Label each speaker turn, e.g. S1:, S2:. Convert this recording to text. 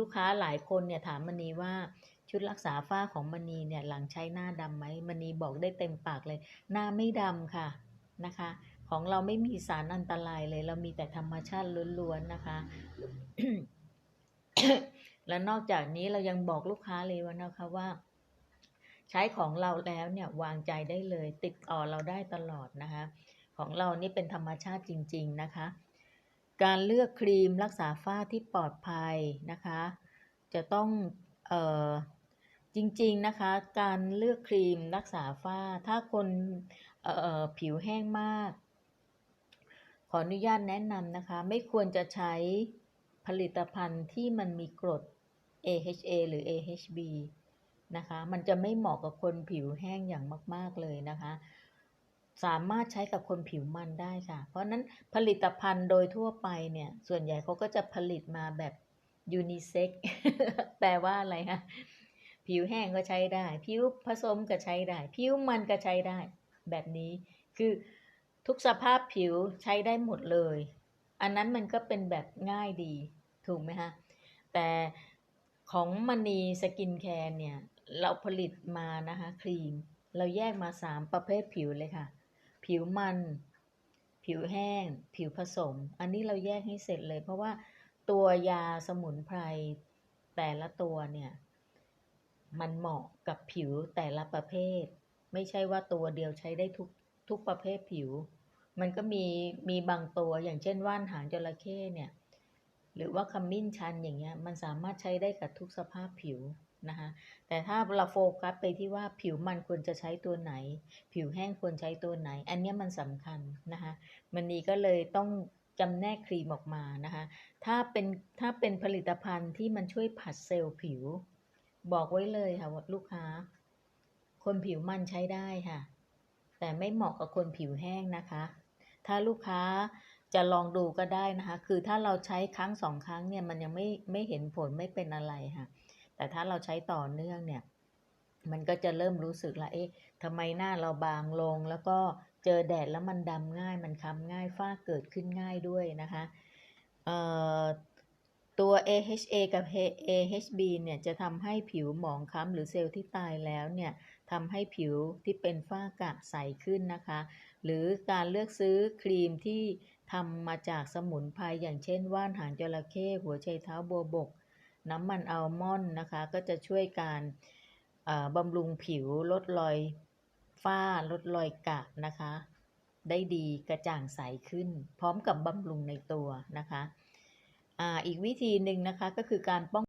S1: ลูกค้าหลายคนเนี่ยถามมณีว่าชุดรักษาฝ้าของมณีเนี่ยหลังใช้หน้าดำไหมมณีบอกได้เต็มปากเลย หน้าไม่ดำค่ะนะคะ ของเราไม่มีสารอันตรายเลย เรามีแต่ธรรมชาติล้วนๆนะคะ และนอกจากนี้เรายังบอกลูกค้าเลยว่านะคะว่า ใช้ของเราแล้วเนี่ยวางใจได้เลย ติดต่อเราได้ตลอดนะคะ ของเรานี่เป็นธรรมชาติจริง ๆ นะคะ การเลือกครีมรักษาฝ้าที่ปลอดภัยนะคะ จะต้องเอ่อจริงๆนะคะ การเลือกครีมรักษาฝ้า ถ้าคนเอ่อผิวแห้งมาก ขออนุญาตแนะนำนะคะ ไม่ควรจะใช้ผลิตภัณฑ์ที่มันมีกรด AHA หรือ AHB นะคะ มันจะไม่เหมาะกับคนผิวแห้งอย่างมาก ๆ เลยนะคะ สามารถใช้กับคนผิวมันได้ค่ะ เพราะนั้นผลิตภัณฑ์โดยทั่วไปเนี่ย ส่วนใหญ่เขาก็จะผลิตมาแบบยูนิเซ็กแปลว่าอะไรคะผิวแห้งก็ใช้ได้ ผิวผสมก็ใช้ได้ ผิวมันก็ใช้ได้ แบบนี้คือทุกสภาพผิวใช้ได้หมดเลย อันนั้นมันก็เป็นแบบง่ายดีถูกไหมคะแต่ของมณีสกินแคร์เนี่ย เราผลิตมานะคะครีม เราแยกมาสามประเภทผิวเลยค่ะ ผิวมัน ผิวแห้ง ผิวผสม อันนี้เราแยกให้เสร็จเลย เพราะว่าตัวยาสมุนไพรแต่ละตัวเนี่ย มันเหมาะกับผิวแต่ละประเภท ไม่ใช่ว่าตัวเดียวใช้ได้ทุกทุกประเภทผิว มันก็มีมีบางตัวอย่างเช่นว่านหางจระเข้เนี่ย หรือว่าขมิ้นชันอย่างเงี้ย มันสามารถใช้ได้กับทุกสภาพผิว นะคะแต่ถ้าเราโฟกัสไปที่ว่าผิวมันควรจะใช้ตัวไหน ผิวแห้งควรใช้ตัวไหน อันนี้มันสำคัญนะคะมันนี้ก็เลยต้องจำแนกครีมออกมานะคะถ้าเป็นถ้าเป็นผลิตภัณฑ์ที่มันช่วยผัดเซลล์ผิว บอกไว้เลยค่ะว่าลูกค้า คนผิวมันใช้ได้ค่ะ แต่ไม่เหมาะกับคนผิวแห้งนะคะ ถ้าลูกค้าจะลองดูก็ได้นะคะ คือถ้าเราใช้ครั้งสองครั้งเนี่ยมันยังไม่ไม่เห็นผลไม่เป็นอะไรค่ะ แต่ถ้าเราใช้ต่อเนื่องเนี่ย มันก็จะเริ่มรู้สึกละเอ๊ะทำไมหน้าเราบางลง แล้วก็เจอแดดแล้วมันดำง่าย มันค้ำง่ายฝ้าเกิดขึ้นง่ายด้วยนะคะตัว AHA กับ AHB เนี่ยจะทำให้ผิวหมองคล้ำหรือเซลล์ที่ตายแล้วเนี่ยทำให้ผิวที่เป็นฝ้ากระใสขึ้นนะคะ หรือการเลือกซื้อครีมที่ทำมาจากสมุนไพรอย่างเช่นว่านหางจระเข้หัวไชเท้าบัวบก น้ำมันอัลมอนด์นะคะ ก็จะช่วยการบำรุงผิวลดรอยฝ้าลดรอยกระนะคะ ได้ดีกระจ่างใสขึ้น พร้อมกับบำรุงในตัวนะคะออีกวิธีหนึ่งนะคะก็คือการป้อง